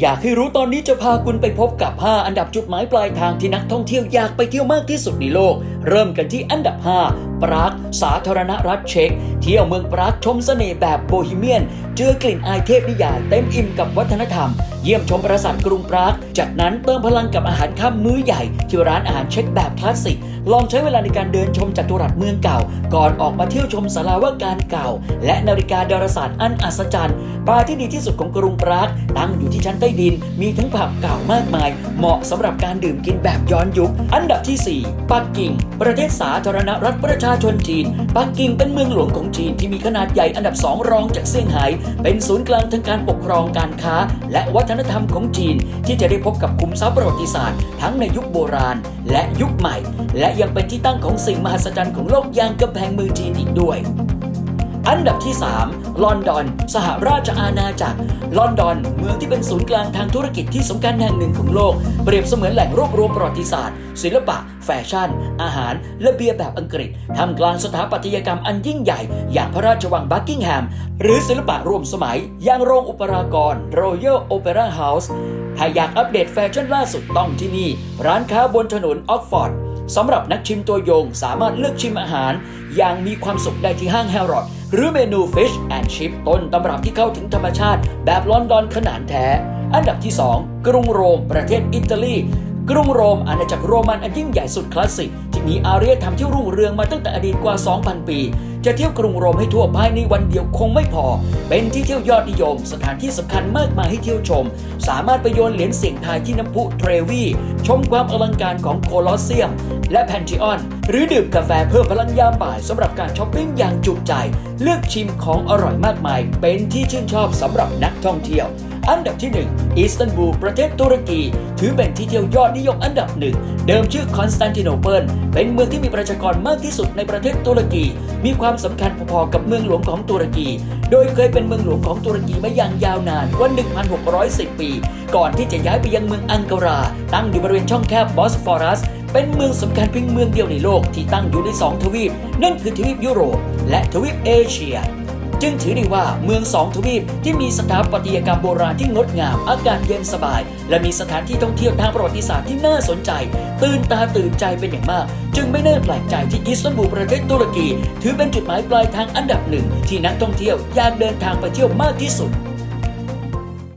อยากให้รู้ตอนนี้จะพาคุณไปพบกับ 5 อันดับจุดหมายปลายทางที่นักท่องเที่ยวอยากไปเที่ยวมากที่สุดในโลกเริ่มกันที่อันดับ 5 ปรากสาธารณรัฐเช็กเที่ยวเมืองปรากชมเสน่ห์แบบโบฮีเมียน เจอกลิ่นอายเทพนิยายเต็มอิ่มกับวัฒนธรรม เยี่ยมชมปราสาทกรุงปราก จากนั้นเติมพลังกับอาหารค่ำมื้อใหญ่ ที่ร้านอาหารเช็กแบบคลาสสิก ลองใช้เวลาในการเดินชมจัตุรัสเมืองเก่า ก่อนออกมาเที่ยวชมศาลาว่าการเก่า และนาฬิกาดาราศาสตร์อันอัศจรรย์บาร์ที่ดีที่สุดของกรุงปรากตั้งอยู่ที่ชั้นใต้ดิน มีทั้งผับเก่ามากมาย เหมาะสำหรับการดื่มกินแบบย้อนยุค อันดับที่ 4 ปักกิ่งประเทศสาธารณรัฐประชาชนจีน ปักกิ่งเป็นเมืองหลวงของจีนที่มีขนาดใหญ่อันดับสองรองจากเซี่ยงไฮ้เป็นศูนย์กลางทางการปกครองการค้า และวัฒนธรรมของจีน ที่จะได้พบกับคุ้มทรัพย์ประวัติศาสตร์ ทั้งในยุคโบราณ และยุคใหม่ และยังเป็นที่ตั้งของสิ่งมหัศจรรย์ของโลกอย่างกำแพงเมืองจีนอีกด้วย อันดับที่ 3 ลอนดอน สหราชอาณาจักร ลอนดอน เมืองที่เป็นศูนย์กลางทางธุรกิจที่สำคัญแห่งหนึ่งของโลก เปรียบเสมือนแหล่งรวบรวมประวัติศาสตร์ ศิลปะ แฟชั่น อาหาร และเบียร์แบบอังกฤษทำกลางสถาปัตยกรรมอันยิ่งใหญ่ อย่างพระราชวังบักกิงแฮม หรือศิลปะร่วมสมัย อย่างโรงอุปรากร Royal Opera House ถ้าอยากอัปเดตแฟชั่นล่าสุดต้องที่นี่ ร้านค้าบนถนนออกฟอร์ดสำหรับนักชิมตัวยงสามารถเลือกชิมอาหาร อย่างมีความสุขได้ที่ห้างแฮร์รอด หรือเมนู Fish and Chip ต้นตำรับที่เข้าถึงธรรมชาติ แบบลอนดอนขนาดแท้ อันดับที่ 2 กรุงโรม ประเทศอิตาลี กรุงโรมอาณาจักรโรมันอันยิ่งใหญ่สุดคลาสสิก ที่มีอารยธรรมที่รุ่งเรืองมาตั้งแต่อดีตกว่า 2,000 ปี จะเที่ยวกรุงโรมให้ทั่วภายในวันเดียวคงไม่พอ เป็นที่เที่ยวยอดนิยม สถานที่สำคัญมากมายให้เที่ยวชม สามารถไปโยนเหรียญเสียงทายที่น้ำพุเทรวี ชมความอลังการของโคลอสเซียม และแพนทิออน หรือดื่มกาแฟเพิ่มพลังยามบ่ายสำหรับการช้อปปิ้งอย่างจุใจ เลือกชิมของอร่อยมากมาย เป็นที่ชื่นชอบสำหรับนักท่องเที่ยว อันดับที่1อิสตันบูลประเทศตุรกี ถือเป็นที่เที่ยวยอดนิยมอันดับหนึ่ง เดิมชื่อคอนสแตนติโนเปิลเป็นเมืองที่มีประชากรมากที่สุดในประเทศตุรกี มีความสำคัญพอๆกับเมืองหลวงของตุรกี โดยเคยเป็นเมืองหลวงของตุรกีมาอย่างยาวนานกว่า1,610 ปี ก่อนที่จะย้ายไปยังเมืองอังการา ตั้งอยู่บริเวณช่องแคบบอสฟอรัสเป็นเมืองสำคัญเพียงเมืองเดียวในโลกที่ตั้งอยู่ในสองทวีป นั่นคือทวีปยุโรป และทวีปเอเชีย จึงถือได้ว่าเมืองสองทวีปที่มีสถาปัตยกรรมโบราณที่งดงาม อากาศเย็นสบาย และมีสถานที่ท่องเที่ยวทางประวัติศาสตร์ที่น่าสนใจ ตื่นตาตื่นใจเป็นอย่างมาก จึงไม่น่าแปลกใจที่อิสตันบูลประเทศตุรกี ถือเป็นจุดหมายปลายทางอันดับหนึ่งที่นักท่องเที่ยวอยากเดินทางไปเที่ยวมากที่สุด